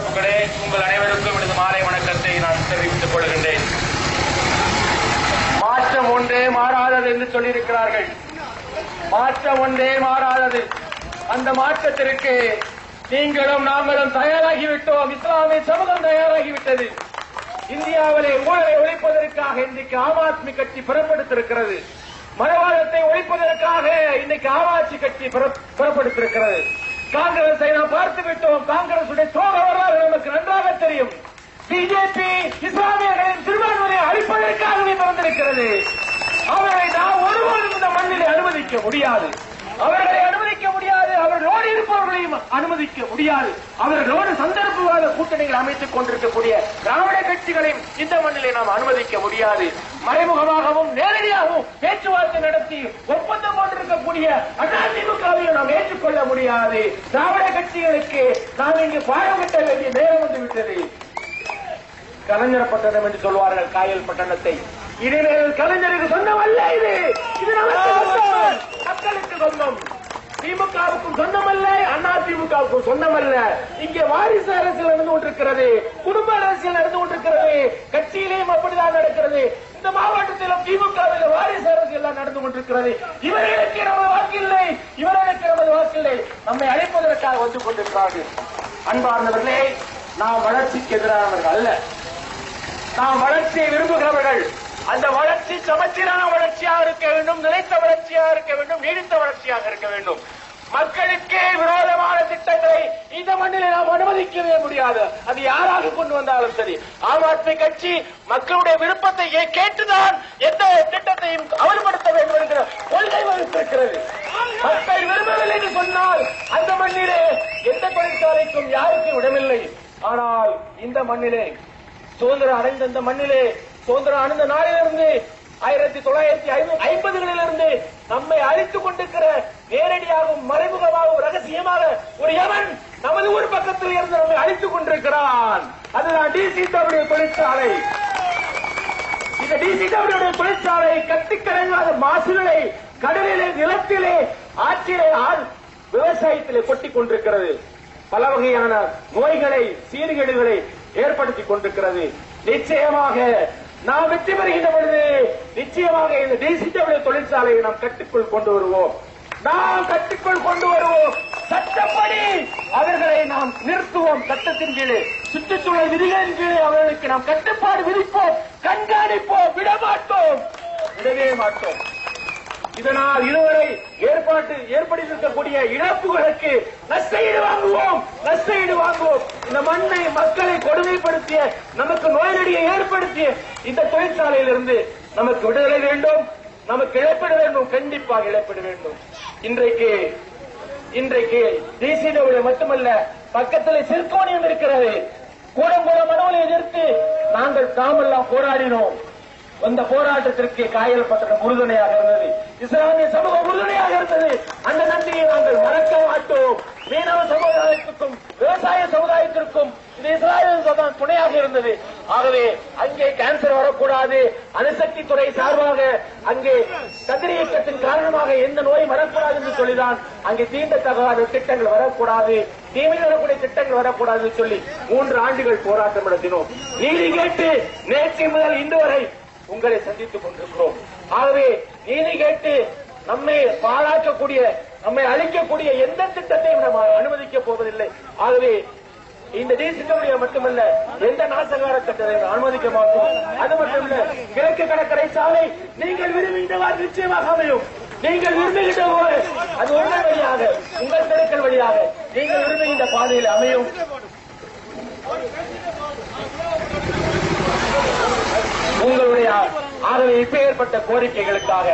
உங்களே உங்கள் அனைவருக்கும் எனது மாலை வணக்கத்தை நான் தெரிவித்துக் கொள்கின்றேன். மாற்றம் ஒன்றே மாறாதது என்று சொல்லியிருக்கிறார்கள். மாற்றம் ஒன்றே மாறாதது. அந்த மாற்றத்திற்கு நீங்களும் நாங்களும் தயாராகிவிட்டோம். இஸ்லாமிய சமூகம் தயாராகிவிட்டது. இந்தியாவிலே ஊழலை ஒழிப்பதற்காக இன்றைக்கு ஆம் ஆத்மி கட்சி புறப்படுத்திருக்கிறது. மதவாதத்தை ஒழிப்பதற்காக இன்னைக்கு ஆம் ஆட்சி கட்சி புறப்படுத்திருக்கிறது. காங்கிரஸை நாம் பார்த்து விட்டோம். காங்கிரசுடைய சோக வரலாறு நமக்கு நன்றாக தெரியும். பிஜேபி இஸ்லாமியர்களின் சிறுபான்மையை அழிப்பதற்காகவே பிறந்திருக்கிறது அவர்களை நாம் ஒருபோதும் இந்த மண்ணிலே அனுமதிக்க முடியாது. அவர்களை இருப்பவர்களையும் அனுமதிக்க முடியாது. அவர்களோடு சந்தர்ப்பவாத கூட்டணிகள் அமைத்துக் கொண்டிருக்கக்கூடிய திராவிட கட்சிகளையும் இந்த மண்ணிலே நாம் அனுமதிக்க முடியாது. மறைமுகமாகவும் நேரடியாகவும் பேச்சுவார்த்தை நடத்தி ஒப்பந்தம் கொண்டிருக்கக்கூடிய அதிமுகவையும் நாம் ஏற்றுக்கொள்ள முடியாது. திராவிட கட்சிகளுக்கு நாம் இங்கு பாடம் கட்ட வேண்டிய நேரம் வந்துவிட்டது. கலைஞர் பட்டணம் என்று சொல்வார்கள் காயல் பட்டணத்தை. இனிமேல் கலைஞருக்கு சொந்தம் அல்ல இது. இது நமக்கு சொந்தம். மக்களுக்கு சொந்தம். திமுகவுக்கும் சொந்தமல்ல அண்ணா திமுகவுக்கும் சொந்தமல்ல. இங்கே வாரிசு அரசியல் நடந்து கொண்டிருக்கிறது குடும்ப அரசியல் நடந்து கொண்டிருக்கிறது கட்சியிலேயும் அப்படிதான் நடக்கிறது. இந்த மாவட்டத்திலும் திமுகவில் வாரிசு அரசியல் நடந்து கொண்டிருக்கிறது. இவர்களுக்கு நமது வாக்கில்லை இவர்களுக்கு நமது வாக்கில்லை நம்மை அழைப்பதற்காக வந்து கொண்டிருக்கிறார்கள். அன்பார்ந்தவர்களே நாம் வளர்ச்சிக்கு எதிரானவர்கள் அல்ல. நாம் வளர்ச்சியை விரும்புகிறவர்கள். அந்த வளர்ச்சி சமச்சீரான வளர்ச்சியாக இருக்க வேண்டும் நிலைத்த வளர்ச்சியாக இருக்க வேண்டும் நீடித்த வளர்ச்சியாக இருக்க வேண்டும். மக்களுக்கே விரோதமான திட்டங்களை இந்த மண்ணில் நாம் அனுமதிக்கவே முடியாது. அது யாராக கொண்டு வந்தாலும் சரி. ஆம் ஆத்மி கட்சி மக்களுடைய விருப்பத்தை கேட்டுதான் எந்த திட்டத்தையும் அமல்படுத்த வேண்டும் என்கிற கொள்கை வகுத்திருக்கிறது. மக்கள் விரும்பவில்லை என்று சொன்னால் அந்த மண்ணிலே எந்த தொழிற்சாலைக்கும் யாருக்கும் இடமில்லை. ஆனால் இந்த மண்ணிலே சுதந்திரம் அடைந்த இந்த மண்ணிலே சுதந்திரம் அணிந்த நாளிலிருந்து ஆயிரத்தி தொள்ளாயிரத்தி ஐம்பதுகளிலிருந்து நம்மை அழித்துக் கொண்டிருக்கிற நேரடியாகவும் மறைமுகமாகவும் ரகசியமாக ஒரு எவன் நமது ஊர் பக்கத்தில் இருந்து நம்மை அழித்துக் கொண்டிருக்கிறான். அதுதான் டிசிடபிள்யூ தொழிற்சாலை. இந்த டிசிடபிள்யூ தொழிற்சாலை கட்டிக்கடங்காத மாசுகளை கடலிலே நிலத்திலே ஆற்றிலே விவசாயத்திலே கொட்டிக் கொண்டிருக்கிறது. பல வகையான நோய்களை சீர்கேடுகளை ஏற்படுத்திக் கொண்டிருக்கிறது. நிச்சயமாக நாம் வெற்றி பெறுகின்ற பொழுது நிச்சயமாக இந்த டிசிடபிள்யூ தொழிற்சாலையை நாம் கட்டுக்குள் கொண்டு வருவோம். நாம் கட்டுக்குள் கொண்டு வருவோம். சட்டப்படி அவர்களை நாம் நிறுத்துவோம். சட்டத்தின் கீழே சுற்றுச்சூழல் விதிகளின் கீழே அவர்களுக்கு நாம் கட்டுப்பாடு விதிப்போம் கண்காணிப்போம் விடமாட்டோம். விடவே மாட்டோம். இதனால் இதுவரை ஏற்பாட்டு ஏற்படுத்திருக்கக்கூடிய இழப்புகளுக்கு நஷ்டஈடு வாங்குவோம். நஷ்டஈடு வாங்குவோம். இந்த மண்ணை மக்களை கொடுமைப்படுத்திய நமக்கு நோயடியை ஏற்படுத்திய இந்த தொழிற்சாலையிலிருந்து நமக்கு விடுதலை வேண்டும். நமக்கு இழப்பிட வேண்டும். கண்டிப்பாக இழப்பிட வேண்டும். இன்றைக்கு இன்றைக்கு டிசிடபிள்யூ மட்டுமல்ல பக்கத்தில் சிற்கோணியம் இருக்கிறது. கூடங்குளம் மனோலை எதிர்த்து நாங்கள் தாமெல்லாம் போராடினோம். அந்த போராட்டத்திற்கு காயல் பட்டணம் உறுதுணையாக இருந்தது. இஸ்லாமிய சமூகம் உறுதுணையாக இருந்தது. அந்த நன்றியை நாங்கள் மறக்க மாட்டோம். மீனவ சமுதாயத்திற்கும் விவசாய சமுதாயத்திற்கும் இது இஸ்ராயல் தான் துணையாக இருந்தது. ஆகவே அங்கே கேன்சர் வரக்கூடாது. அணுசக்தி துறை சார்பாக அங்கே கதிரியக்கத்தின் காரணமாக எந்த நோயும் வரக்கூடாது என்று சொல்லிதான் அங்கே தீண்ட தீண்டத்தகாத திட்டங்கள் வரக்கூடாது. தீமை வரக்கூடிய திட்டங்கள் வரக்கூடாது என்று சொல்லி மூன்று ஆண்டுகள் போராட்டம் நடத்தினோம். நீதி கேட்டு நேற்று முதல் இன்று வரை உங்களை சந்தித்துக் கொண்டிருக்கிறோம். ஆகவே நீதி கேட்டு நம்மை பாழாக்கக்கூடிய நம்மை அழிக்கக்கூடிய எந்த திட்டத்தையும் நம்ம அனுமதிக்க போவதில்லை. ஆகவே இந்த டிசிடபிள்யூ மட்டுமல்ல எந்த நாசகார திட்டத்தையும் அனுமதிக்க மாட்டோம். அது மட்டுமல்ல கிழக்கு கடற்கரை சாலை நீங்கள் விரும்புகின்றவாறு நிச்சயமாக அமையும். நீங்கள் விரும்புகின்ற போது அது உங்கள் வழியாக உங்கள் திறக்கல் வழியாக நீங்கள் விரும்புகின்ற பாதையில் அமையும். உங்களுடைய ஆகவே இப்பேற்பட்ட கோரிக்கைகளுக்காக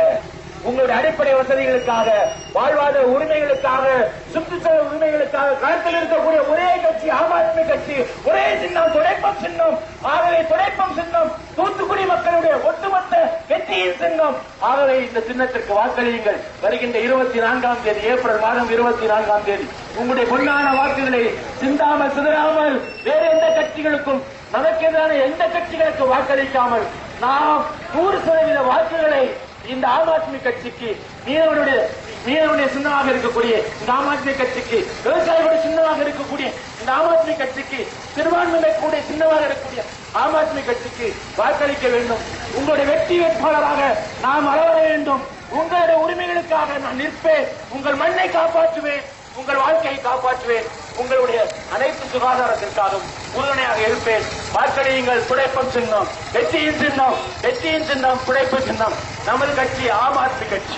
உங்களுடைய அடிப்படை வசதிகளுக்காக வாழ்வாதார உரிமைகளுக்காக சுற்றுச்சூழல் உரிமைகளுக்காக களத்தில் இருக்கக்கூடிய ஒரே கட்சி ஆம் ஆத்மி கட்சி ஒரே சின்னம் துடைப்பம் சின்னம். ஆகவே துடைப்பம் சின்னம் தூத்துக்குடி மக்களுடைய ஒட்டுமொத்த வெற்றியின் சின்னம். ஆகவே இந்த சின்னத்திற்கு வாக்களியுங்கள். வருகின்ற இருபத்தி நான்காம் தேதி ஏப்ரல் மாதம் இருபத்தி நான்காம் தேதி உங்களுடைய பொன்னான வாக்குகளை சிந்தாமல் சிதறாமல் வேற எந்த கட்சிகளுக்கும் நமக்கு எதிரான எந்த கட்சிகளுக்கு வாக்களிக்காமல் நாம் நூறு சதவீத வாக்குகளை இந்த ஆம் ஆத்மி கட்சிக்கு மீனவனுடைய மீனவனுடைய சின்னமாக இருக்கக்கூடிய இந்த ஆம் ஆத்மி கட்சிக்கு விவசாயிகளுடைய சின்னமாக இருக்கக்கூடிய இந்த ஆம் ஆத்மி கட்சிக்கு சிறுபான்மையினர் கூட சின்னமாக இருக்கக்கூடிய ஆம் ஆத்மி கட்சிக்கு வாக்களிக்க வேண்டும். உங்களுடைய வெற்றி வேட்பாளராக நாம் அளவர வேண்டும். உங்களுடைய உரிமைகளுக்காக நான் நிற்பேன். உங்கள் மண்ணை காப்பாற்றுவேன். உங்கள் வாழ்க்கையை காப்பாற்றுவேன். உங்களுடைய சுகாதாரத்திற்காகவும் உறுதுணையாக இருப்பேன். வாக்களியுங்கள் புடைப்பம் சின்னம். வெற்றியின் சின்னம். வெற்றியின் சின்னம் புடைப்பு சின்னம். நமது கட்சி ஆம் ஆத்மி கட்சி.